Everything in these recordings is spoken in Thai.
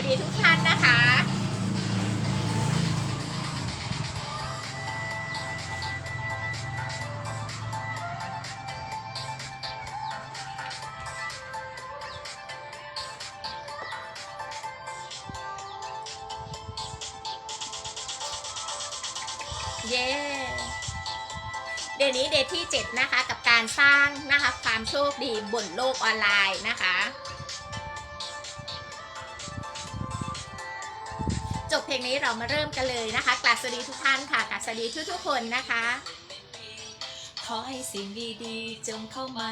วัสดีทุกท่านนะคะเย้เดี๋ยวนี้เดย์ที่ 7 นะคะ กับการสร้างนะคะความโชคดีบนโลกออนไลน์นะคะ งนี้เรามาเริ่มกันเลยนะคะกราบสวัสดีทุกท่านค่ะกราบสวัสดีทุกๆคนนะคะ ขอให้สิ่งดีๆจงเข้ามา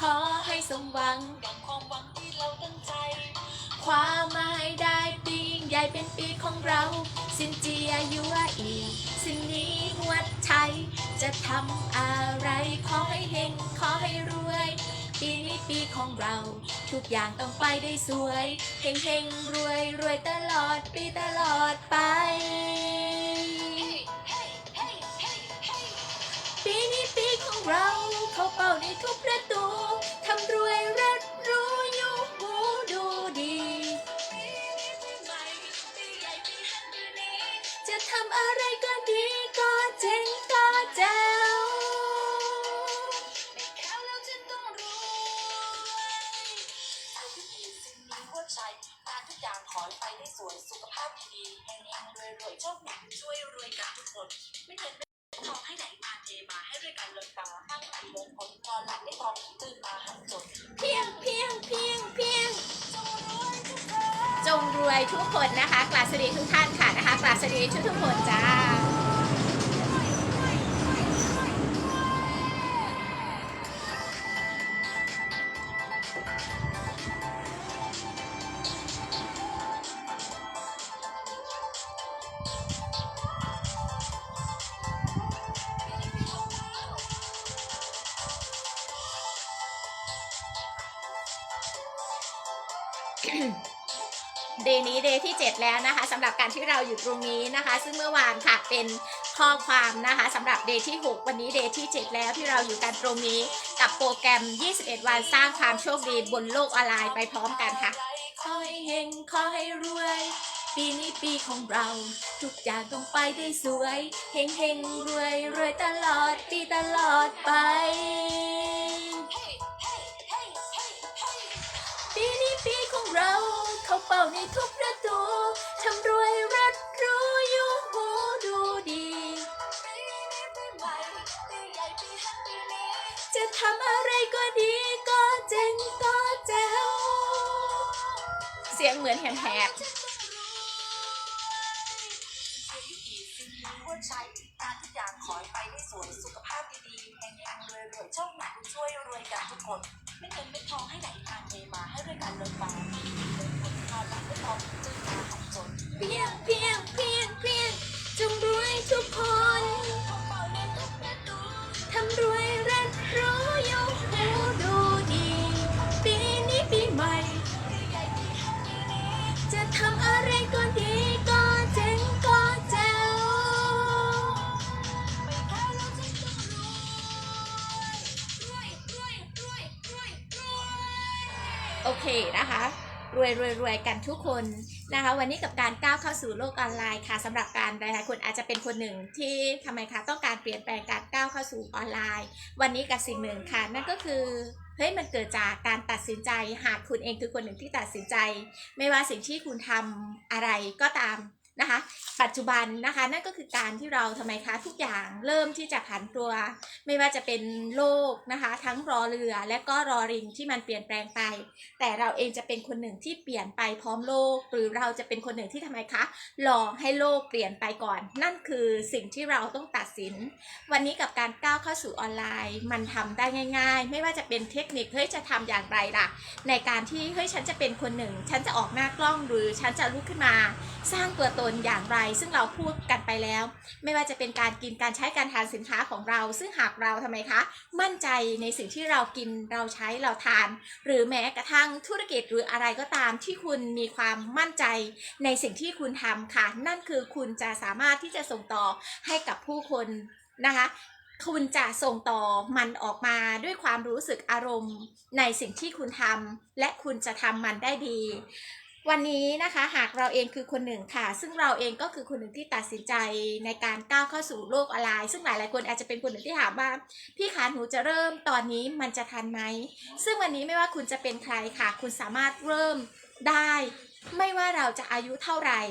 ขอให้สมหวังดังความหวังที่เราตั้งใจ ความหมายได้ปียิ่งใหญ่เป็นปีของเรา สินเจียยัวอีกสินนี้หัวใจจะทำอะไรขอให้เฮงขอให้รวย ปีนี้ปีของเรา ทุกอย่างต้องไปได้สวยเฮงเฮงรวยรวยตลอดปีตลอดไป ปีนี้ปีของเรา เขาเป้าในทุกประตูทำรวยรัดรู้อยู่หูดูดี จะทำอะไร รวยโชคดีช่วยรวยกันทุกคน ไม่เงินไม่ทองให้ไหลมาเทมาให้ด้วยกันเลยตาให้ไหลลงคลนอนหลับได้ทองตื่นมาหันจดเพียงเพียงเพียงเพียงจงรวยทุกคนนะคะกราบสวัสดีทุกท่านค่ะนะคะกราบสวัสดีทุกทุกคนจ้า เราอยู่ตรงนี้นะคะ ซึ่งเมื่อวานค่ะเป็นข้อความนะคะสำหรับเดย์ที่ 6 วันนี้เดย์ที่ 7 แล้วที่เราอยู่กันตรงนี้กับโปรแกรม 21 วันสร้างความโชคดีบนโลกออนไลน์ไปพร้อมกันค่ะขอให้เฮงขอให้รวย ปีนี้ปีของเรา ทุกอย่างต้องไปได้สวยเฮงเฮงรวยรวยตลอดปีตลอดไปปีนี้ปีของเรา เข้าเป้าในทุก สียงเหมือนแหบหัวใจการทุกอย่างขอไปได้สวยสุขภาพดีๆแห่งๆรวยๆโชคดีช่วยรวยกันทุกคน ไม่เงินไม่ทองให้ไหลมาเทมาให้ด้วยกันเลยตาให้ไหลลงผลนอนหลับได้ทองตาหันจดๆเพียงเพียงเพียงเพียง รวยรวยรวยกันทุกคนนะคะ วันนี้กับการก้าวเข้าสู่โลกออนไลน์ค่ะสำหรับการหลายๆคนอาจจะเป็นคนหนึ่งที่ทำไมคะต้องการเปลี่ยนแปลงการก้าวเข้าสู่ออนไลน์ วันนี้กับสิ่งหนึ่งค่ะ นั่นก็คือเฮ้ยมันเกิดจากการตัดสินใจหากคุณเองคือคนหนึ่งที่ตัดสินใจ ไม่ว่าสิ่งที่คุณทำอะไรก็ตาม นะคะ ปัจจุบันนะคะนั่นก็คือการที่เราทำไมคะทุกอย่างเริ่มที่จะผันตัว ไม่ว่าจะเป็นโลกนะคะ ทั้งรอเรือและก็รอริงที่มันเปลี่ยนแปลงไป แต่เราเองจะเป็นคนหนึ่งที่เปลี่ยนไปพร้อมโลก หรือเราจะเป็นคนหนึ่งที่ทำไมคะรอให้โลกเปลี่ยนไปก่อน นั่นคือสิ่งที่เราต้องตัดสิน วันนี้กับการก้าวเข้าสู่ออนไลน์ มันทำได้ง่าย ๆ ไม่ว่าจะเป็นเทคนิคเฮ้ยจะทำอย่างไรล่ะ ในการที่เฮ้ยฉันจะเป็นคนหนึ่ง ฉันจะออกหน้ากล้องหรือฉันจะลุกขึ้นมา สร้างตัวตนอย่างไร ซึ่งเราพูดกันไปแล้ว ไม่ว่าจะเป็นการกินการใช้การทานสินค้าของเรา ซึ่งหากเราทำไมคะ มั่นใจในสิ่งที่เรากินเราใช้เราทาน หรือแม้กระทั่งธุรกิจหรืออะไรก็ตามที่คุณมีความมั่นใจในสิ่งที่คุณทำค่ะ นั่นคือคุณจะสามารถที่จะส่งต่อให้กับผู้คนนะคะคุณจะส่งต่อมันออกมาด้วยความรู้สึกอารมณ์ในสิ่งที่คุณทำและคุณจะทำมันได้ดี วันนี้นะคะหากเราเองคือคนหนึ่งค่ะ ซึ่งเราเองก็คือคนหนึ่งที่ตัดสินใจในการก้าวเข้าสู่โลกออนไลน์ ซึ่งหลายๆคนอาจจะเป็นคนหนึ่งที่ถามว่าพี่คะหนูจะเริ่มตอนนี้มันจะทันไหม ซึ่งวันนี้ไม่ว่าคุณจะเป็นใครค่ะ คุณสามารถเริ่มได้ ไม่ว่าเราจะอายุเท่าไหร่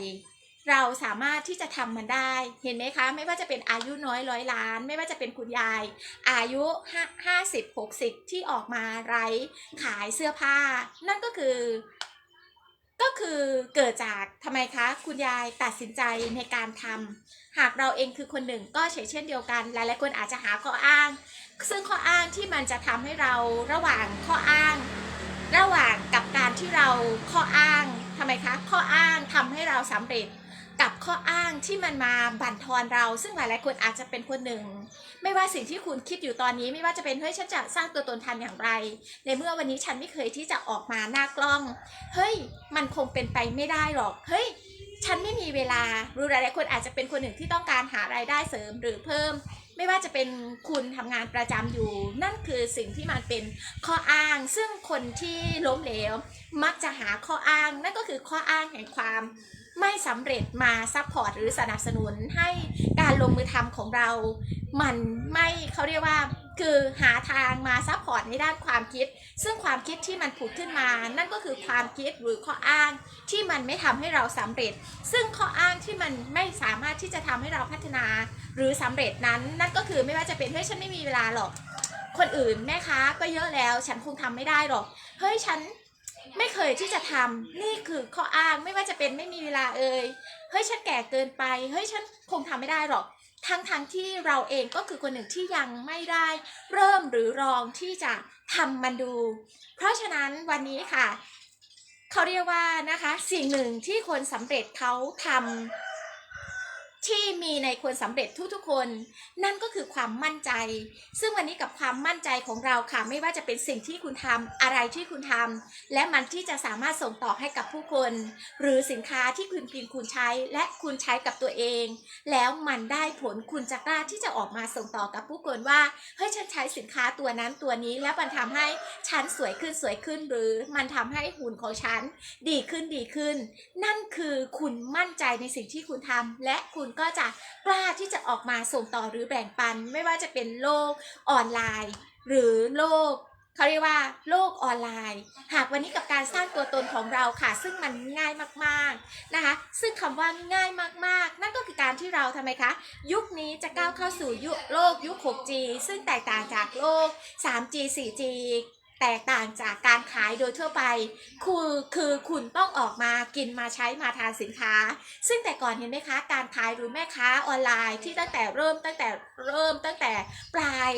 เราสามารถที่จะทำมันได้ เห็นไหมคะ ไม่ว่าจะเป็นอายุน้อยร้อยล้าน ไม่ว่าจะเป็นคุณยาย อายุห้าห้าสิบหกสิบที่ออกมาไร้ขายเสื้อผ้า นั่นก็คือ ก็คือเกิดจากทำไมคะคุณยายตัดสินใจในการทำหากเราเองคือคนหนึ่งก็เช่นเช่นเดียวกัน หลายๆคนอาจจะหาข้ออ้าง ซึ่งข้ออ้างที่มันจะทำให้เราระหว่างข้ออ้าง ระหว่างกับการที่เราข้ออ้างทำไมคะข้ออ้างทำให้เราสำเร็จ กับข้ออ้างที่มันมาบั่นทอนเรา ซึ่งหลายๆคนอาจจะเป็นคนหนึ่ง ไม่ว่าสิ่งที่คุณคิดอยู่ตอนนี้ ไม่ว่าจะเป็นเฮ้ยฉันจะสร้างตัวตนทันอย่างไร ในเมื่อวันนี้ฉันไม่เคยที่จะออกมาหน้ากล้อง เฮ้ย มันคงเป็นไปไม่ได้หรอก เฮ้ย ฉันไม่มีเวลาหรือหลายๆคนอาจจะเป็นคนหนึ่งที่ต้องการหารายได้เสริมหรือเพิ่ม ไม่ว่าจะเป็นคุณทำงานประจำอยู่ นั่นคือสิ่งที่มันเป็นข้ออ้าง ซึ่งคนที่ล้มเหลว มักจะหาข้ออ้าง นั่นก็คือข้ออ้างแห่งความ ไม่สำเร็จมาซัพพอร์ตหรือสนับสนุนให้การลงมือทำของเรา มันไม่เขาเรียกว่าคือหาทางมาซัพพอร์ตในด้านความคิด ซึ่งความคิดที่มันผุดขึ้นมา นั่นก็คือความคิดหรือข้ออ้างที่มันไม่ทำให้เราสำเร็จ ซึ่งข้ออ้างที่มันไม่สามารถที่จะทำให้เราพัฒนา หรือสำเร็จนั้น นั่นก็คือไม่ว่าจะเป็นเฮ้ยฉันไม่มีเวลาหรอก คนอื่นแม่ค้าก็เยอะแล้ว ฉันคงทำไม่ได้หรอก เฮ้ยฉัน ไม่เคยที่จะทำนี่คือข้ออ้างไม่ว่าจะเป็นไม่มีเวลาเอ่ยเฮ้ยฉันแก่เกินไปเฮ้ยฉันคงทำไม่ได้หรอกทั้งทั้งที่เราเองก็คือคนหนึ่งที่ยังไม่ได้ เริ่มหรือลองที่จะทำมันดู เพราะฉะนั้นวันนี้ค่ะ เขาเรียกว่านะคะสิ่งหนึ่งที่คนสำเร็จเขาทำ ที่มีในคนสำเร็จทุกๆคน นั่นก็คือความมั่นใจ ซึ่งวันนี้กับความมั่นใจของเราค่ะ ไม่ว่าจะเป็นสิ่งที่คุณทำอะไรที่คุณทำและมันที่จะสามารถส่งต่อให้กับผู้คน หรือสินค้าที่คุณกินคุณใช้ และคุณใช้กับตัวเอง แล้วมันได้ผลคุณจะกล้าที่จะออกมาส่งต่อกับผู้คนว่าเฮ้ยฉันใช้สินค้าตัวนั้นตัวนี้ แล้วมันทำให้ฉันสวยขึ้นสวยขึ้น หรือมันทำให้หุ่นของฉันดีขึ้นดีขึ้น นั่นคือคุณมั่นใจในสิ่งที่คุณทำและคุณก็จะกล้าที่จะออกมาส่งต่อหรือแบ่งปัน ไม่ว่าจะเป็นโลกออนไลน์ หรือโลกเขาเรียกว่าโลกออนไลน์ หากวันนี้กับการสร้างตัวตนของเราค่ะ ซึ่งมันง่ายมากๆนะคะ ซึ่งคำว่าง่ายมากๆ นั่นก็คือการที่เราทำไมคะ ยุคนี้จะก้าวเข้าสู่ยุคโลกยุค 6G ซึ่งแตกต่างจากโลก 3G 4G แตกต่างจากการขายโดยทั่วไป คือคือคุณต้องออกมากินมาใช้มาทานสินค้า ซึ่งแต่ก่อนเห็นไหมคะ การขายหรือแม่ค้าออนไลน์ที่ตั้งแต่เริ่มตั้งแต่เริ่มตั้งแต่ปลาย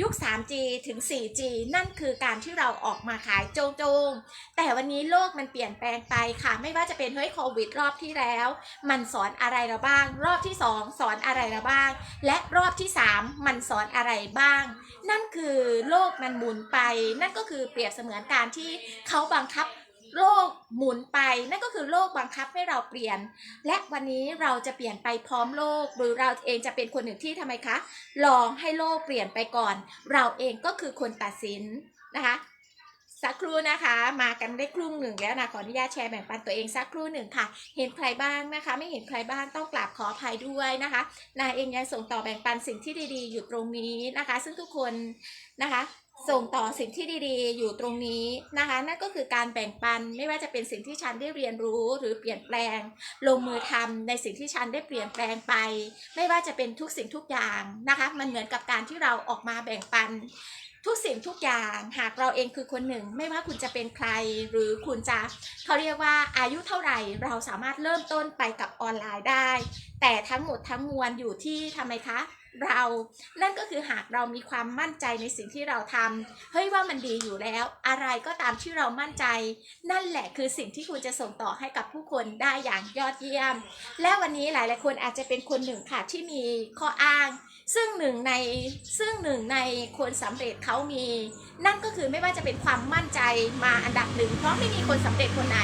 ยุค 3G ถึง 4G นั่นคือการที่เราออกมาขายโจงๆ แต่วันนี้โลกมันเปลี่ยนแปลงไปค่ะ ไม่ว่าจะเป็นเฮ้ยโควิดรอบที่แล้ว มันสอนอะไรเราบ้าง รอบที่ 2 สอนอะไรเราบ้าง และรอบที่ 3 มันสอนอะไรบ้าง นั่นคือโลกมันหมุนไป นั่นก็คือเปรียบเสมือนการที่เขาบังคับ โลกหมุนไป นั่นก็คือโลกบังคับให้เราเปลี่ยน และวันนี้เราจะเปลี่ยนไปพร้อมโลก หรือเราเองจะเป็นคนหนึ่งที่ทำไมคะ ลองให้โลกเปลี่ยนไปก่อน เราเองก็คือคนตัดสินนะคะสักครู่นะคะ มากันได้ครึ่งหนึ่งแล้วนะขออนุญาตแชร์แบ่งปันตัวเองสักครู่หนึ่งค่ะ เห็นใครบ้างนะคะ ไม่เห็นใครบ้างต้องกราบขออภัยด้วยนะคะนาเองยังส่งต่อแบ่งปันสิ่งที่ดีๆ อยู่ตรงนี้นะคะ ซึ่งทุกคนนะคะ ส่งต่อสิ่งที่ดีๆ อยู่ตรงนี้นะคะ นั่นก็คือการแบ่งปันไม่ว่าจะเป็นสิ่งที่ฉันได้เรียนรู้หรือเปลี่ยนแปลง ลงมือทำในสิ่งที่ฉันได้เปลี่ยนแปลงไป ไม่ว่าจะเป็นทุกสิ่งทุกอย่างนะคะ มันเหมือนกับการที่เราออกมาแบ่งปัน ทุกสิ่งทุกอย่างหากเราเองคือคนหนึ่ง ไม่ว่าคุณจะเป็นใคร หรือคุณจะเขาเรียกว่าอายุเท่าไหร่เราสามารถเริ่มต้นไปกับออนไลน์ได้ แต่ทั้งหมดทั้งมวลอยู่ที่ทำไมคะ เรา นั่นก็คือหากเรามีความมั่นใจในสิ่งที่เราทำเฮ้ยว่ามันดีอยู่แล้ว อะไรก็ตามที่เรามั่นใจ นั่นแหละคือสิ่งที่คุณจะส่งต่อให้กับผู้คนได้อย่างยอดเยี่ยม และวันนี้หลายๆคนอาจจะเป็นคนหนึ่งค่ะที่มีข้ออ้าง ซึ่งหนึ่งในซึ่งหนึ่งในคนสำเร็จเขามี นั่นก็คือไม่ว่าจะเป็นความมั่นใจมาอันดับหนึ่งเพราะไม่มีคนสำเร็จคนไหน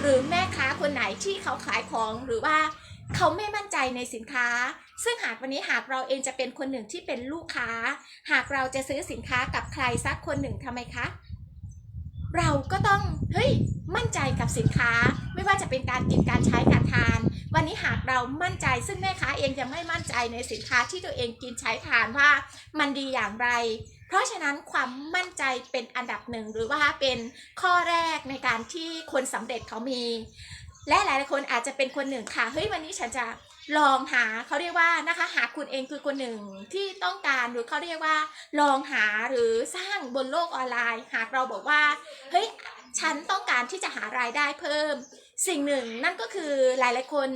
หรือแม่ค้าคนไหนที่เขาขายของหรือว่า เขาไม่มั่นใจในสินค้า ซึ่งหากวันนี้หากเราเองจะเป็นคนหนึ่งที่เป็นลูกค้า หากเราจะซื้อสินค้ากับใครสักคนหนึ่งทำไมคะ เราก็ต้อง เฮ้ย มั่นใจกับสินค้า ไม่ว่าจะเป็นการกินการใช้การทาน วันนี้หากเรามั่นใจ ซึ่งแม่ค้าเองยังไม่มั่นใจในสินค้าที่ตัวเองกินใช้ทานว่า มันดีอย่างไรเพราะฉะนั้นความมั่นใจเป็นอันดับหนึ่งหรือว่าเป็นข้อแรกในการที่คนสำเร็จเขามี และหลาย ๆ คนอาจจะเป็นคนหนึ่งค่ะเฮ้ยวันนี้ฉันจะลองหาเขาเรียกว่านะคะหาคุณเองคือคนหนึ่งที่ต้องการหรือเขาเรียกว่า ลองหาหรือสร้างบนโลกออนไลน์ หากเราบอกว่าเฮ้ยฉันต้องการที่จะหารายได้เพิ่ม สิ่งหนึ่งนั่นก็คือหลายๆคน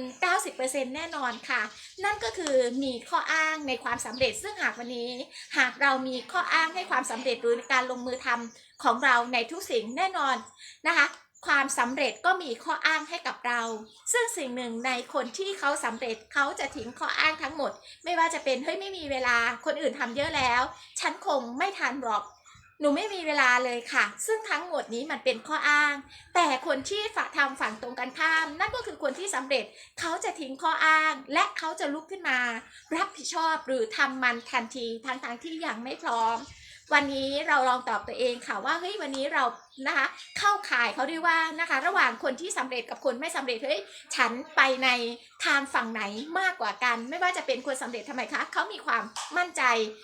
90%แน่นอนค่ะ นั่นก็คือมีข้ออ้างในความสำเร็จ ซึ่งหากวันนี้ หากเรามีข้ออ้างให้ความสำเร็จหรือการลงมือทำของเราในทุกสิ่งแน่นอนนะคะ ความสำเร็จก็มีข้ออ้างให้กับเรา ซึ่งสิ่งหนึ่งในคนที่เขาสำเร็จเขาจะทิ้งข้ออ้างทั้งหมด ไม่ว่าจะเป็นเฮ้ยไม่มีเวลาคนอื่นทำเยอะแล้ว ฉันคงไม่ทันหรอก หนูไม่มีเวลาเลยค่ะ ซึ่งทั้งหมดนี้มันเป็นข้ออ้าง แต่คนที่ฝทำฝั่งตรงกันข้าม นั่นก็คือคนที่สำเร็จเขาจะทิ้งข้ออ้าง และเขาจะลุกขึ้นมา รับผิดชอบหรือทำมันทันทีทั้งทางที่ยังไม่พร้อม วันนี้เราลองตอบตัวเองค่ะว่าเฮ้ยวันนี้เรา นะคะ เข้าข่ายเขาเรียกว่านะคะ ระหว่างคนที่สำเร็จกับคนไม่สำเร็จเฮ้ยฉันไปในทางฝั่งไหนมากกว่ากัน ไม่ว่าจะเป็นคนสำเร็จทำไมคะเขามีความมั่นใจ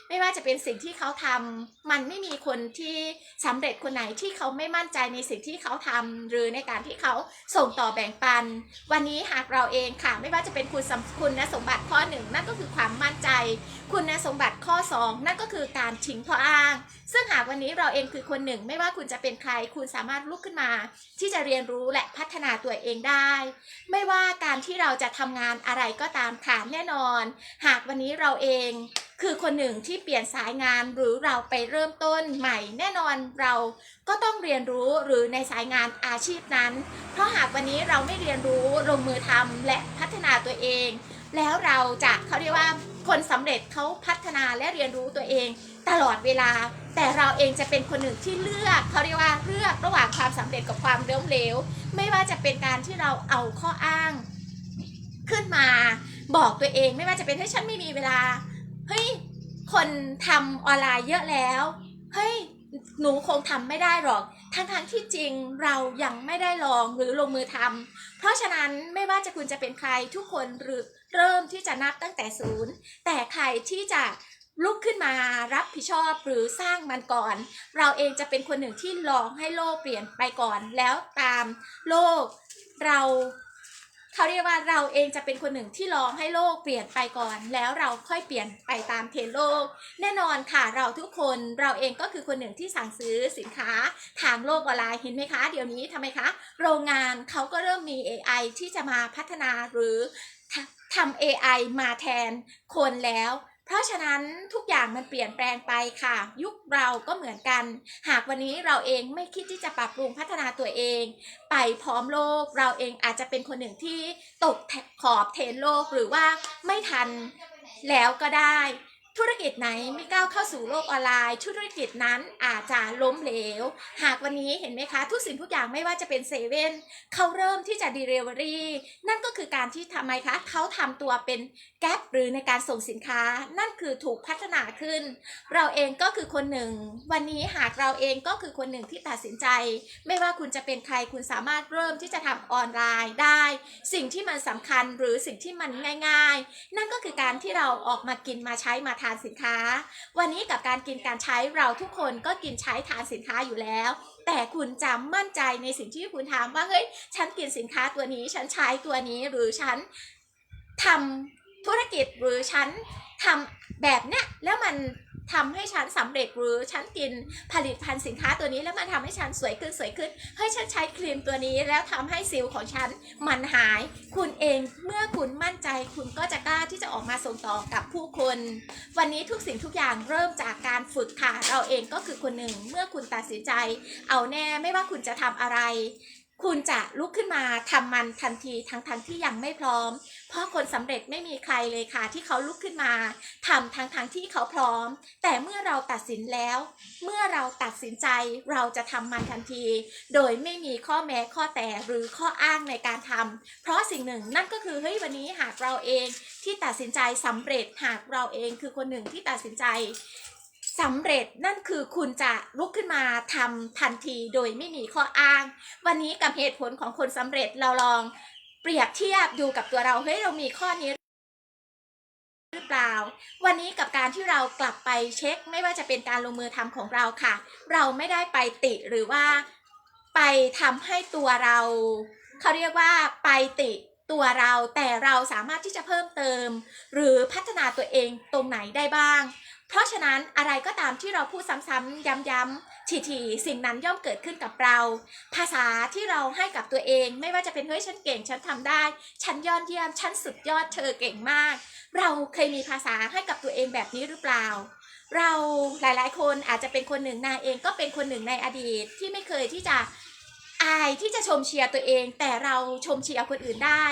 ไม่ว่าจะเป็นสิ่งที่เขาทำมันไม่มีคนที่สำเร็จคนไหนที่เขาไม่มั่นใจในสิ่งที่เขาทำหรือในการที่เขาส่งต่อแบ่งปัน วันนี้หากเราเองค่ะ ไม่ว่าจะเป็นคุณสมคุณสมบัติข้อหนึ่งนั่นก็คือความมั่นใจ คุณสมบัติข้อ 2 นั่นก็คือการทิ้งข้ออ้าง ซึ่งหากวันนี้เราเองคือคนหนึ่ง ไม่ว่าคุณจะเป็นใครคุณสามารถลุกขึ้นมา ที่จะเรียนรู้และพัฒนาตัวเองได้ ไม่ว่าการที่เราจะทำงานอะไรก็ตามค่ะแน่นอน หากวันนี้เราเอง คือคนหนึ่งที่เปลี่ยนสายงานหรือเราไปเริ่มต้นใหม่ แน่นอนเราก็ต้องเรียนรู้หรือในสายงานอาชีพนั้น เพราะหากวันนี้เราไม่เรียนรู้ลงมือทำและพัฒนาตัวเอง แล้วเราจะเขาเรียกว่าคนสำเร็จเขาพัฒนาและเรียนรู้ตัวเอง ตลอดเวลา แต่เราเองจะเป็นคนหนึ่งที่เลือกเขาเรียกว่าเลือกระหว่างความสำเร็จกับความล้มเหลว ไม่ว่าจะเป็นการที่เราเอาข้ออ้าง ขึ้นมาบอกตัวเอง ไม่ว่าจะเป็นให้ฉันไม่มีเวลาเฮ้ยคนทำออนไลน์เยอะแล้วเฮ้ยหนูคงทำไม่ได้หรอก ทั้งๆที่จริงเรายังไม่ได้ลองหรือลงมือทำเพราะฉะนั้นไม่ว่าจะคุณจะเป็นใครทุกคนหรือเริ่มที่จะนับตั้งแต่ศูนย์แต่ใครที่จะ ลุกขึ้นมารับผิดชอบหรือสร้างมันก่อน เราเองจะเป็นคนหนึ่งที่ลองให้โลกเปลี่ยนไปก่อนแล้วตามโลกเราเขาเรียกว่าเราเองจะเป็นคนหนึ่งที่ลองให้โลกเปลี่ยนไปก่อน แล้วเราค่อยเปลี่ยนไปตามเทรนโลก แน่นอนค่ะเราทุกคนเราเองก็คือคนหนึ่งที่สั่งซื้อสินค้าทางโลกออนไลน์เห็นไหมคะ เดี๋ยวนี้ทำไมคะ โรงงานเขาก็เริ่มมี AI ที่จะมาพัฒนาหรือทำทำ AI มาแทนคนแล้ว เพราะฉะนั้นทุกอย่างมันเปลี่ยนแปลงไปค่ะ ยุคเราก็เหมือนกัน หากวันนี้เราเองไม่คิดที่จะปรับปรุงพัฒนาตัวเอง ไปพร้อมโลก เราเองอาจจะเป็นคนหนึ่งที่ตกขอบเทนโลกหรือว่าไม่ทันแล้วก็ได้ ธุรกิจไหนไม่ก้าวเข้าสู่โลกออนไลน์ ธุรกิจนั้นอาจจะล้มเหลว หากวันนี้เห็นไหมคะ ทุกสิ่งทุกอย่างไม่ว่าจะเป็นเซเว่นเขาเริ่มที่จะ Delivery นั่นก็คือการที่ทำไมคะเขาทำตัวเป็นแก๊ปหรือในการส่งสินค้า นั่นคือถูกพัฒนาขึ้น เราเองก็คือคนหนึ่ง วันนี้หากเราเองก็คือคนหนึ่งที่ตัดสินใจ ไม่ว่าคุณจะเป็นใครคุณสามารถเริ่มที่จะทำออนไลน์ได้ สิ่งที่มันสำคัญหรือสิ่งที่มันง่าย ๆ นั่นก็คือการที่เราออกมากินมาใช้มาททานสินค้า วันนี้กับการกินการใช้เราทุกคนก็กินใช้ทานสินค้าอยู่แล้ว แต่คุณจะมั่นใจในสิ่งที่คุณทำว่าเฮ้ยฉันกินสินค้าตัวนี้ ฉันใช้ตัวนี้หรือฉันทำธุรกิจหรือฉันทำแบบเนี้ยแล้วมัน ทำให้ฉันสำเร็จหรือฉันกินผลิตภัณฑ์สินค้าตัวนี้แล้วมันทำให้ฉันสวยขึ้นสวยขึ้นเฮ้ยฉันใช้ครีมตัวนี้แล้วทำให้สิวของฉันมันหาย คุณเองเมื่อคุณมั่นใจ คุณก็จะกล้าที่จะออกมาส่งต่อกับผู้คน วันนี้ทุกสิ่งทุกอย่างเริ่มจากการฝึกค่ะเราเองก็คือคนหนึ่งเมื่อคุณตัดสินใจ เอาแน่ไม่ว่าคุณจะทำอะไร คุณจะลุกขึ้นมาทำมันทันทีทั้งทั้งที่ยังไม่พร้อม เพราะคนสำเร็จไม่มีใครเลยค่ะ ที่เขาลุกขึ้นมาทำทั้งทั้งที่เขาพร้อม แต่เมื่อเราตัดสินแล้ว เมื่อเราตัดสินใจเราจะทำมันทันที โดยไม่มีข้อแม้ข้อแต่หรือข้ออ้างในการทำเพราะสิ่งหนึ่งนั่นก็คือเฮ้ยวันนี้หากเราเองที่ตัดสินใจสำเร็จหากเราเองคือคนหนึ่งที่ตัดสินใจ สำเร็จนั่นคือคุณจะลุกขึ้นมาทำทันทีโดยไม่มีข้ออ้าง วันนี้กับเหตุผลของคนสำเร็จเราลองเปรียบเทียบดูกับตัวเราเฮ้ยเรามีข้อนี้หรือเปล่า วันนี้กับการที่เรากลับไปเช็ค ไม่ว่าจะเป็นการลงมือทำของเราค่ะ เราไม่ได้ไปติหรือว่าไปทำให้ตัวเราเขาเรียกว่าไปติตัวเราแต่เราสามารถที่จะเพิ่มเติม หรือพัฒนาตัวเองตรงไหนได้บ้าง เพราะฉะนั้นอะไรก็ตามที่เราพูดซ้ำๆย้ำๆทีๆสิ่งนั้นย่อมเกิดขึ้นกับเรา ภาษาที่เราให้กับตัวเอง ไม่ว่าจะเป็นเฮ้ยฉันเก่งฉันทำได้ ฉันยอดเยี่ยมฉันสุดยอดเธอเก่งมาก เราเคยมีภาษาให้กับตัวเองแบบนี้หรือเปล่า เราหลายๆ คนอาจจะเป็นคนหนึ่งนาเองก็เป็นคนหนึ่งในอดีตที่ไม่เคยที่จะอายที่จะชมเชียร์ตัวเอง แต่เราชมเชียร์คนอื่นได้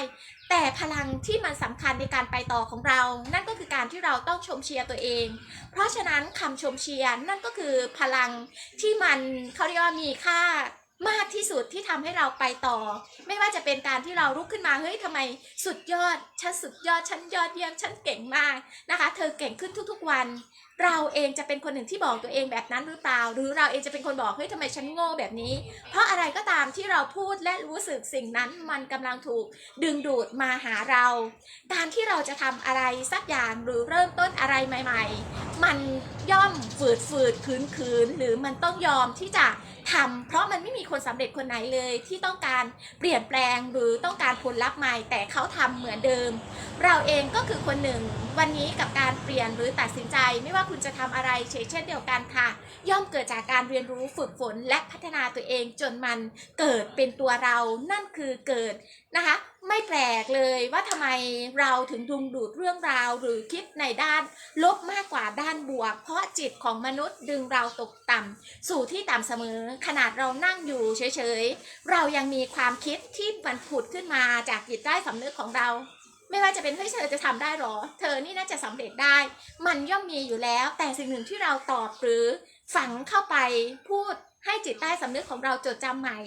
แต่พลังที่มันสำคัญในการไปต่อของเรา นั่นก็คือการที่เราต้องชมเชียร์ตัวเอง เพราะฉะนั้นคำชมเชียร์นั่นก็คือพลังที่มันเขาเรียกว่ามีค่ามากที่สุดที่ทำให้เราไปต่อ ไม่ว่าจะเป็นการที่เราลุกขึ้นมาเฮ้ยทำไมสุดยอดฉันสุดยอดฉันยอดเยี่ยมฉันเก่งมากนะคะ เธอเก่งขึ้นทุกๆวัน เราเองจะเป็นคนหนึ่งที่บอกตัวเองแบบนั้นหรือเปล่า หรือเราเองจะเป็นคนบอกเฮ้ยทำไมฉันโง่แบบนี้ เพราะอะไรก็ตามที่เราพูดและรู้สึกสิ่งนั้นมันกำลังถูกดึงดูดมาหาเรา การที่เราจะทำอะไรสักอย่างหรือเริ่มต้นอะไรใหม่ ๆ มันย่อมฝืดฝืดคืนคืนหรือมันต้องยอมที่จะทำเพราะมันไม่มีคนสำเร็จคนไหนเลยที่ต้องการเปลี่ยนแปลงหรือต้องการผลลัพธ์ใหม่ แต่เขาทำเหมือนเดิม เราเองก็คือคนหนึ่ง วันนี้กับการเปลี่ยนหรือตัดสินใจไม่ว่าคุณจะทำอะไรเช่นเดียวกันค่ะ ย่อมเกิดจากการเรียนรู้ฝึกฝนและพัฒนาตัวเองจนมันเกิดเป็นตัวเรานั่นคือเกิดนะคะ ไม่แปลกเลยว่าทำไมเราถึงดึงดูดเรื่องราว หรือคิดในด้านลบมากกว่าด้านบวก เพราะจิตของมนุษย์ดึงเราตกต่ำสู่ที่ต่ำเสมอ ขนาดเรานั่งอยู่เฉยๆเรายังมีความคิดที่มันผุดขึ้นมาจากจิตใต้สำนึกของเรา ไม่ว่าจะเป็นเฮ้ยเธอจะทำได้หรอ เธอนี่น่าจะสำเร็จได้ มันย่อมมีอยู่แล้ว แต่สิ่งหนึ่งที่เราตอบหรือฝังเข้าไปพูดให้จิตใต้สำนึกของเราจดจำใหม่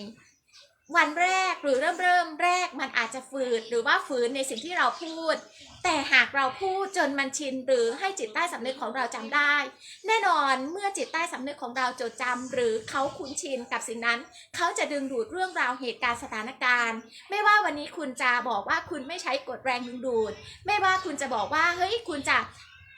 วันแรกหรือเริ่มเริ่มแรกมันอาจจะฝืดหรือว่าฝืนในสิ่งที่เราพูด แต่หากเราพูดจนมันชินหรือให้จิตใต้สำนึกของเราจำได้ แน่นอนเมื่อจิตใต้สำนึกของเราจดจำหรือเขาคุ้นชินกับสิ่งนั้น เขาจะดึงดูดเรื่องราวเหตุการณ์สถานการณ์ ไม่ว่าวันนี้คุณจะบอกว่าคุณไม่ใช้กฎแรงดึงดูด ไม่ว่าคุณจะบอกว่าเฮ้ยคุณจะ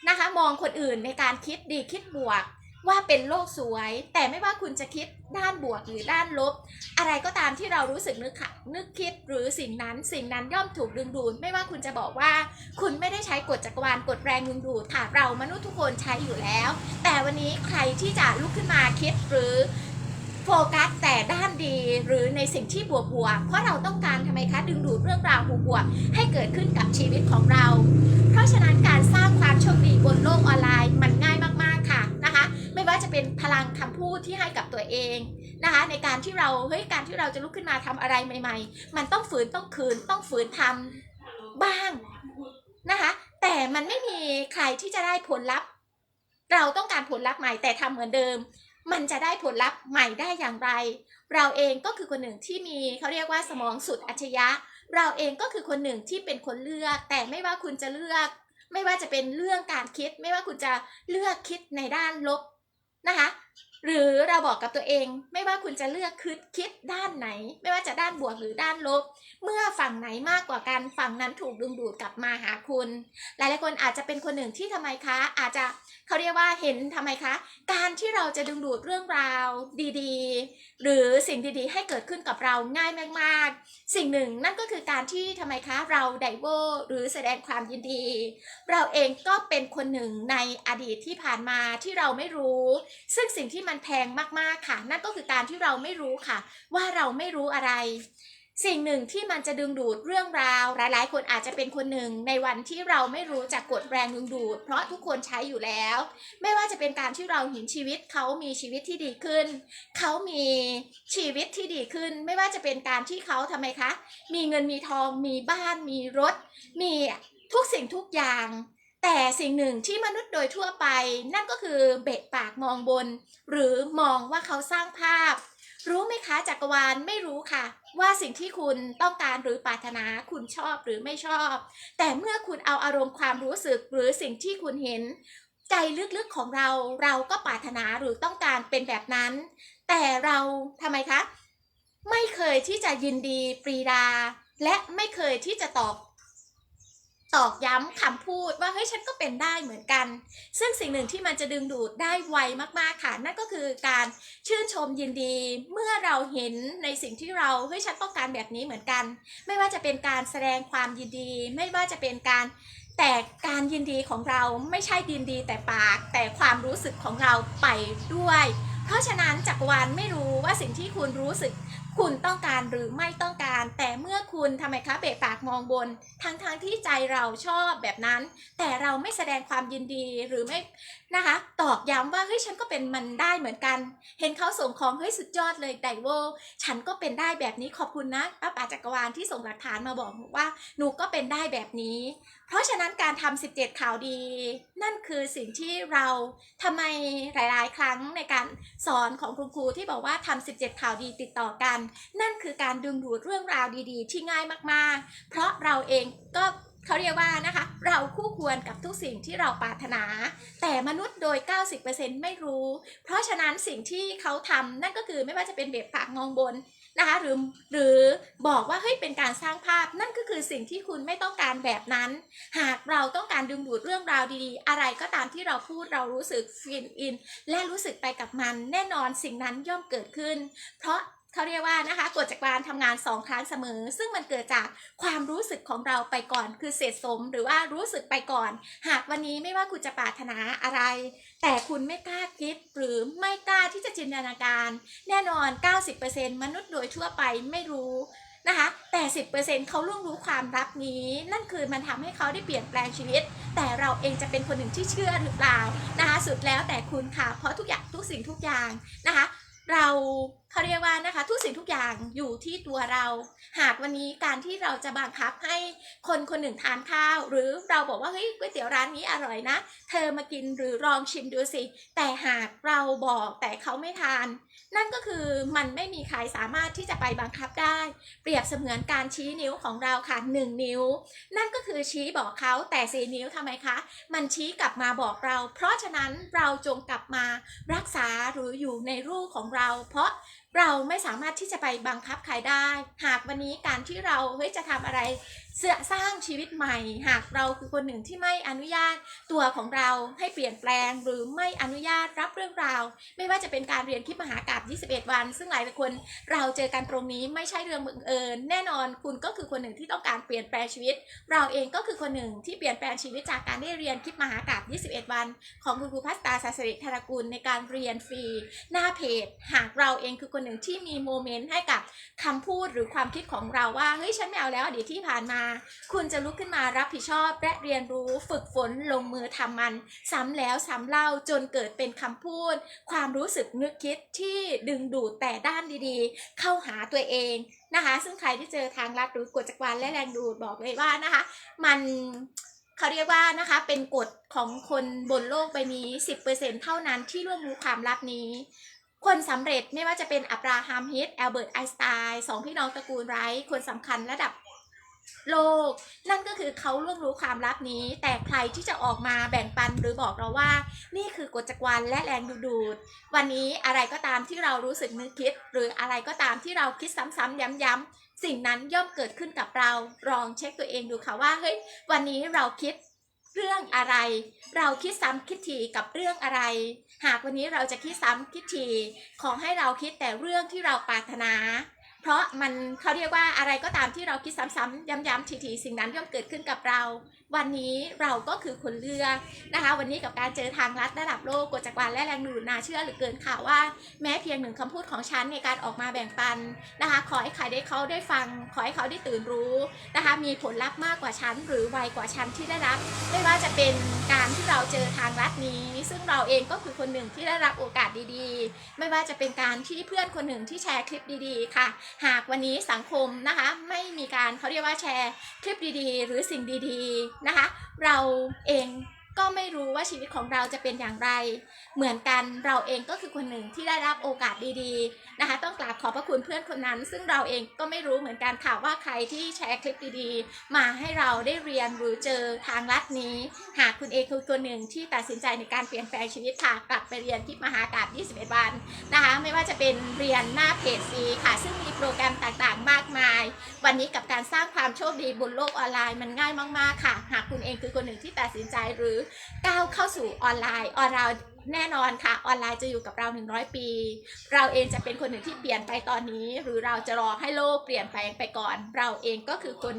นะคะมองคนอื่นในการคิดดีคิดบวก ว่าเป็นโลกสวย แต่ไม่ว่าคุณจะคิดด้านบวกหรือด้านลบ อะไรก็ตามที่เรารู้สึกนึกค่ะนึกคิดหรือสิ่งนั้นสิ่งนั้นย่อมถูกดึงดูด ไม่ว่าคุณจะบอกว่า คุณไม่ได้ใช้กฎจักรวาลกฎแรงดึงดูดค่ะเรามนุษย์ทุกคนใช้อยู่แล้ว แต่วันนี้ใครที่จะลุกขึ้นมาคิดหรือโฟกัสแต่ด้านดีหรือในสิ่งที่บวกบวกๆเพราะเราต้องการทำไมคะดึงดูดเรื่องราวบวกบวกๆให้เกิดขึ้นกับชีวิตของเรา เพราะฉะนั้นการสร้างความโชคดีบนโลกออนไลน์มันง่าย ว่าจะเป็นพลังคำพูดที่ให้กับตัวเองนะคะในการที่เราเฮ้ยการที่เราจะลุกขึ้นมาทำอะไรใหม่ ๆ มันต้องฝืนต้องคืนต้องฝืนทำบ้างนะคะแต่มันไม่มีใครที่จะได้ผลลัพธ์ เราต้องการผลลัพธ์ใหม่แต่ทำเหมือนเดิม มันจะได้ผลลัพธ์ใหม่ได้อย่างไร เราเองก็คือคนหนึ่งที่มีเขาเรียกว่าสมองสุดอัจฉริยะ เราเองก็คือคนหนึ่งที่เป็นคนเลือก แต่ไม่ว่าคุณจะเลือก ไม่ว่าจะเป็นเรื่องการคิด ไม่ว่าคุณจะเลือกคิดในด้านลบ นะคะหรือเราบอกกับตัวเอง ไม่ว่าคุณจะเลือกคิดคิดด้านไหน ไม่ว่าจะด้านบวกหรือด้านลบ เมื่อฝั่งไหนมากกว่ากันฝั่งนั้นถูกดึงดูดกลับมาหาคุณ หลายๆคนอาจจะเป็นคนหนึ่งที่ทำไมคะ อาจจะเขาเรียกว่าเห็นทำไมคะ การที่เราจะดึงดูดเรื่องราวดีๆ หรือสิ่งดีๆ ให้เกิดขึ้นกับเราง่ายมากๆ สิ่งหนึ่งนั่นก็คือการที่ทำไมคะเราไดเวหรือแสดงความยินดี เราเองก็เป็นคนหนึ่งในอดีตที่ผ่านมาที่เราไม่รู้ ซึ่งสิ่งที่มันแพงมากๆค่ะ นั่นก็คือการที่เราไม่รู้ค่ะ ว่าเราไม่รู้อะไร สิ่งหนึ่งที่มันจะดึงดูดเรื่องราว หลายๆ คนอาจจะเป็นคนหนึ่งในวันที่เราไม่รู้จักกฎแรงดึงดูด เพราะทุกคนใช้อยู่แล้ว ไม่ว่าจะเป็นการที่เราเห็นชีวิตเขามีชีวิตที่ดีขึ้น เขามีชีวิตที่ดีขึ้น ไม่ว่าจะเป็นการที่เขาทำไมคะ มีเงินมีทอง มีบ้าน มีรถ มีทุกสิ่งทุกอย่าง แต่สิ่งหนึ่งที่มนุษย์โดยทั่วไป นั่นก็คือเบะปากมองบน หรือมองว่าเขาสร้างภาพ รู้ไหมคะจักรวาลไม่รู้ค่ะ ว่าสิ่งที่คุณต้องการหรือปรารถนาคุณชอบหรือไม่ชอบ แต่เมื่อคุณเอาอารมณ์ความรู้สึกหรือสิ่งที่คุณเห็น ใจลึกๆของเราเราก็ปรารถนาหรือต้องการเป็นแบบนั้น แต่เราทำไมคะ ไม่เคยที่จะยินดีปรีดา และไม่เคยที่จะตอบ ตอกย้ำคำพูดว่าเฮ้ยฉันก็เป็นได้เหมือนกัน ซึ่งสิ่งหนึ่งที่มันจะดึงดูดได้ไวมากๆค่ะ นั่นก็คือการชื่นชมยินดี เมื่อเราเห็นในสิ่งที่เราเฮ้ยฉันต้องการแบบนี้เหมือนกัน ไม่ว่าจะเป็นการแสดงความยินดี ไม่ว่าจะเป็นการแต่การยินดีของเราไม่ใช่ยินดีแต่ปาก แต่ความรู้สึกของเราไปด้วย เพราะฉะนั้นจักรวาลไม่รู้ว่าสิ่งที่คุณรู้สึก คุณต้องการหรือไม่ต้องการ แต่เมื่อคุณทำไมคะเบะปากมองบนทั้งทางๆที่ใจเราชอบแบบนั้น แต่เราไม่แสดงความยินดีหรือไม่นะคะ ตอกย้ำว่าเฮ้ยฉันก็เป็นมันได้เหมือนกัน เห็นเขาส่งของเฮ้ยสุดยอดเลยไดโวฉันก็เป็นได้แบบนี้ขอบคุณนะป้าป่าจักรวาลที่ส่งหลักฐานมาบอกว่าหนูก็เป็นได้แบบนี้ เพราะฉะนั้นการทำ17 ข่าวดี นั่นคือสิ่งที่เราทำไมหลาย ๆ ครั้งในการสอนของคุณครูที่บอกว่าทำ17 ข่าวดีติดต่อกันนั่นคือการดึงดูดเรื่องราวดีๆ ที่ง่ายมากๆ เพราะเราเองก็เขาเรียกว่านะคะ เราคู่ควรกับทุกสิ่งที่เราปรารถนา แต่มนุษย์โดย 90%ไม่รู้ เพราะฉะนั้นสิ่งที่เขาทำนั่นก็คือไม่ว่าจะเป็นเบ็บปากมองบนนะคะหรือหรือบอกว่าเฮ้ยเป็นการสร้างภาพนั่นก็คือสิ่งที่คุณไม่ต้องการแบบนั้น หากเราต้องการดึงดูดเรื่องราวดีๆ อะไรก็ตามที่เราพูดเรารู้สึกฟินอิน และรู้สึกไปกับมัน แน่นอนสิ่งนั้นย่อมเกิดขึ้น เพราะ เขาเรียกว่านะคะกฎจักรวาลทำงานสองครั้งเสมอ ซึ่งมันเกิดจากความรู้สึกของเราไปก่อนคือเศษสมหรือว่ารู้สึกไปก่อน หากวันนี้ไม่ว่าคุณจะปรารถนาอะไร แต่คุณไม่กล้าคิดหรือไม่กล้าที่จะจินตนาการ แน่นอน 90%มนุษย์โดยทั่วไปไม่รู้นะคะแต่ 10%เขาล่วงรู้ความลับนี้ นั่นคือมันทำให้เขาได้เปลี่ยนแปลงชีวิต แต่เราเองจะเป็นคนหนึ่งที่เชื่อหรือเปล่านะคะสุดแล้วแต่คุณค่ะ เพราะทุกอย่างทุกสิ่งทุกอย่างนะคะ เราเขาเรียกว่านะคะทุกสิ่งทุกอย่างอยู่ที่ตัวเรา หากวันนี้การที่เราจะบังคับให้คนคนหนึ่งทานข้าว หรือเราบอกว่าเฮ้ยก๋วยเตี๋ยวร้านนี้อร่อยนะ เธอมากินหรือลองชิมดูสิ แต่หากเราบอกแต่เขาไม่ทาน นั่นก็คือมันไม่มีใครสามารถที่จะไปบังคับได้ เปรียบเสมือนการชี้นิ้วของเราค่ะหนึ่งนิ้ว นั่นก็คือชี้บอกเขาแต่สี่นิ้วทำไมคะ มันชี้กลับมาบอกเรา เพราะฉะนั้นเราจงกลับมารักษาหรืออยู่ในรูปของเรา เพราะเราไม่สามารถที่จะไปบังคับใครได้ หากวันนี้การที่เราเฮ้ยจะทำอะไรเสื้อสร้างชีวิตใหม่ หากเราคือคนหนึ่งที่ไม่อนุญาตตัวของเราให้เปลี่ยนแปลง หรือไม่อนุญาตรับเรื่องราว ไม่ว่าจะเป็นการเรียนคลิปมหากาบ21 วัน ซึ่งหลายคนเราเจอกันตรงนี้ไม่ใช่เรื่องบังเอิญแน่นอนคุณก็คือคนหนึ่งที่ต้องการเปลี่ยนแปลงชีวิต เราเองก็คือคนหนึ่งที่เปลี่ยนแปลงชีวิตจากการได้เรียนคลิปมหากาบ21 วัน ของคุณครูพัสตาศาสริธารกุลในการเรียนฟรี หน้าเพจ หากเราเองคือคนหนึ่งที่มีโมเมนต์ให้กับคำพูดหรือความคิดของเราว่าเฮ้ยฉันไม่เอาแล้วอดีตที่ผ่านมา คุณจะลุกขึ้นมารับผิดชอบ และเรียนรู้ฝึกฝนลงมือทำมัน ซ้ำแล้วซ้ำเล่าจนเกิดเป็นคำพูด ความรู้สึกนึกคิดที่ดึงดูดแต่ด้านดีๆ เข้าหาตัวเองนะคะ ซึ่งใครที่เจอทางลัดหรือกฎจักรวาลและแรงดูดบอกเลยว่านะคะ มันเขาเรียกว่านะคะเป็นกฎของคนบนโลกใบนี้ 10%เท่านั้นที่ร่วมรู้ความลับนี้ คนสำเร็จไม่ว่าจะเป็นอับราฮัมฮิตแอลเบิร์ตไอน์สไตน์สองพี่น้องตระกูลไรท์คนสำคัญระดับโลก นั่นก็คือเขาล่วงรู้ความลับนี้ แต่ใครที่จะออกมาแบ่งปันหรือบอกเราว่า นี่คือกฎจักรวาลและแรงดูดดูดวันนี้อะไรก็ตามที่เรารู้สึกนึกคิด หรืออะไรก็ตามที่เราคิดซ้ำๆย้ำๆสิ่งนั้นย่อมเกิดขึ้นกับเราลองเช็คตัวเองดูค่ะว่าเฮ้ยวันนี้เราคิด เรื่องอะไร เราคิดซ้ำคิดถี่กับเรื่องอะไร หากวันนี้เราจะคิดซ้ำคิดถี่ขอให้เราคิดแต่เรื่องที่เราปรารถนาเพเพราะมันเขาเรียกว่าอะไรก็ตามที่เราคิดซ้ำๆย้ำๆทีๆสิ่งนั้นย่อมเกิดขึ้นกับเรา วันนี้เราก็คือคนเลือกนะคะ วันนี้กับการเจอทางลัดระดับโลกกฎจักรวาลและแรงดึงดูนาเชื่อหรือเกินค่ะว่า แม้เพียงหนึ่งคำพูดของฉันในการออกมาแบ่งปันนะคะ ขอให้ใครได้เขาได้ฟัง ขอให้เขาได้ตื่นรู้นะคะ มีผลลัพธ์มากกว่าฉันหรือไวกว่าฉันที่ได้รับ ไม่ว่าจะเป็นการที่เราเจอทางลัดนี้ ซึ่งเราเองก็คือคนหนึ่งที่ได้รับโอกาสดีๆ ไม่ว่าจะเป็นการที่เพื่อนคนหนึ่งที่แชร์คลิปดีๆ ค่ะ หากวันนี้สังคมนะคะ ไม่มีการเขาเรียกว่าแชร์คลิปดีๆ หรือสิ่งดีๆนะคะ เราเองก็ไม่รู้ว่าชีวิตของเราจะเป็นอย่างไร เหมือนกันเราเองก็คือคนหนึ่งที่ได้รับโอกาสดีๆ นะคะ ต้องกราบขอบพระคุณเพื่อนคนนั้น ซึ่งเราเองก็ไม่รู้เหมือนกันค่ะว่าใครที่แชร์คลิปดีๆ มาให้เราได้เรียนหรือเจอทางลัดนี้ หากคุณเองคือคนหนึ่งที่ตัดสินใจในการเปลี่ยนแปลงชีวิตค่ะกลับไปเรียนที่มหากาบ21 วันนะคะไม่ว่าจะเป็นเรียนหน้าเพจฟรีค่ะ ซึ่งมีโปรแกรมต่างๆ มากมาย วันนี้กับการสร้างความโชคดีบนโลกออนไลน์มันง่ายมากๆค่ะ หากคุณเองคือคนหนึ่งที่ตัดสินใจหรือก้าวเข้าสู่ออนไลน์ออนไลน์ แน่นอนค่ะ ออนไลน์จะอยู่กับเรา 100 ปี เราเองจะเป็นคนหนึ่งที่เปลี่ยนไปตอนนี้ หรือเราจะรอให้โลกเปลี่ยนแปลงไปก่อน เราเองก็คือคน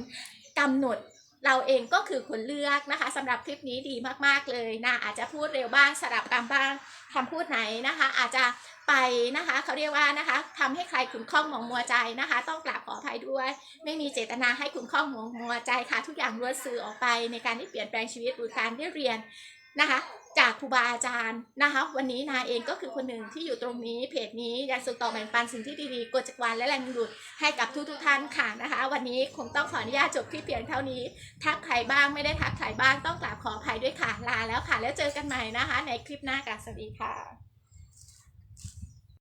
กำหนดเราเองก็คือคนเลือกนะคะสำหรับคลิปนี้ดีมากๆเลยนะอาจจะพูดเร็วบ้างสลับกันบ้างคำพูดไหนนะคะ อาจจะไปนะคะเขาเรียกว่านะคะทำให้ใครขุนข้องหมองมัวใจนะคะ ต้องกราบขออภัยด้วย ไม่มีเจตนาให้ขุนข้องหมองมัวใจค่ะ ทุกอย่างล้วนสื่อออกไปในการที่เปลี่ยนแปลงชีวิตหรือการได้เรียนนะคะ จากครูบาอาจารย์นะคะวันนี้นาเองก็คือคนหนึ่งที่อยู่ตรงนี้เพจนี้อยากส่งต่อแบ่งปันสิ่งที่ดีๆกฎจักรวาลและแรงดึงดูดให้กับทุกๆท่านค่ะนะคะ วันนี้คงต้องขออนุญาตจบคลิปเพียงเท่านี้ ทักใครบ้างไม่ได้ทักใครบ้างต้องกราบขออภัยด้วยค่ะลาแล้วค่ะ แล้วเจอกันใหม่นะคะ ในคลิปหน้าค่ะสวัสดีค่ะ